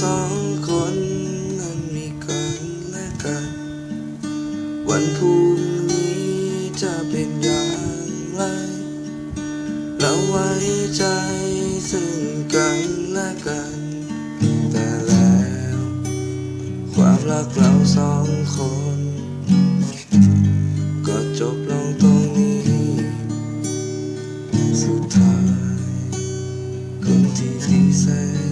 สองคนนั้นมีกันและกัน วันพรุ่งนี้จะเป็นอย่างไร เราไว้ใจซึ่งกันและกัน แต่แล้ว ความรักเราสองคน ก็จบลงตรงนี้ สุดท้ายคนที่ดีแสน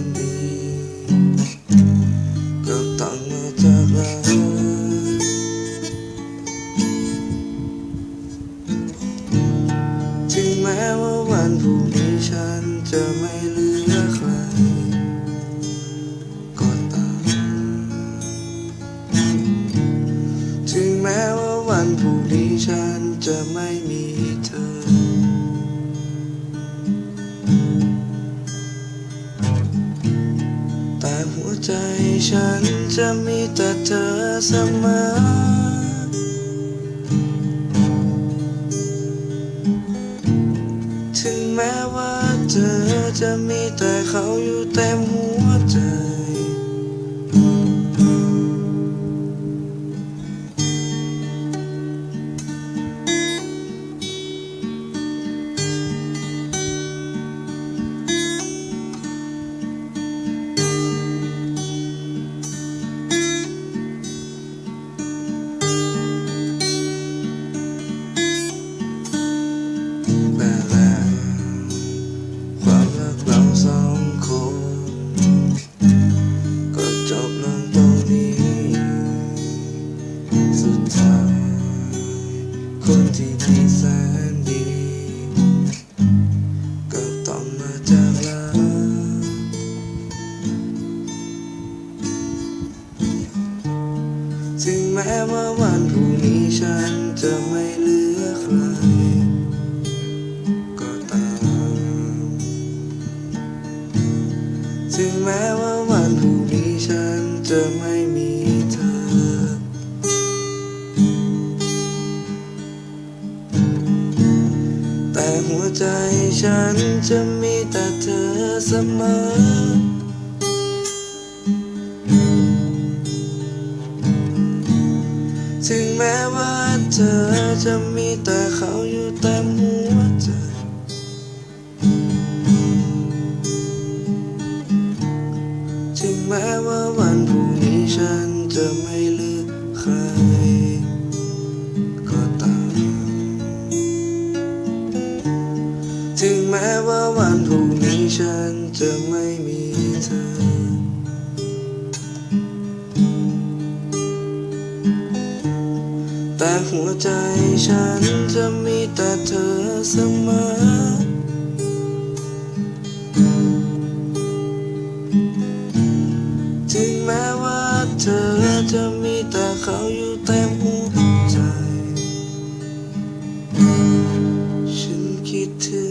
ต้องมาจากถึงแม้ว่าวันพรุ่งนี้ฉันจะไม่เหลือใคร ก็ตาม ถึงแม้ว่าวันพรุ่งนี้ฉันจะไม่มีเธอ แต่หัวใจ ฉันจะมีแต่เธอเสมอ ถึงแม้ว่าเธอจะมีแต่เขาอยู่เต็มหัวใจ ถึงแม้ว่าวันพรุ่งนี้ฉันจะไม่เหลือใคร ก็ตาม ถึงแม้ว่าวันพรุ่งนี้ฉันจะไม่มีเธอ แต่หัวใจฉันจะมีแต่เธอเสมอ ถึงแม้ว่าเธอจะมีแต่เขาอยู่เต็มหัวใจ ถึงแม้ว่าวันพรุ่งนี้ฉันจะไม่เหลือใคร ก็ตาม ถึงแม้ว่าวันพรุ่งนี้ฉันจะไม่มีเธอ แต่หัวใจฉันจะมีแต่เธอเสมอ ถึงแม้ว่าเธอจะมีแต่เขาอยู่เต็มหัวใจ ฉันคิดถึง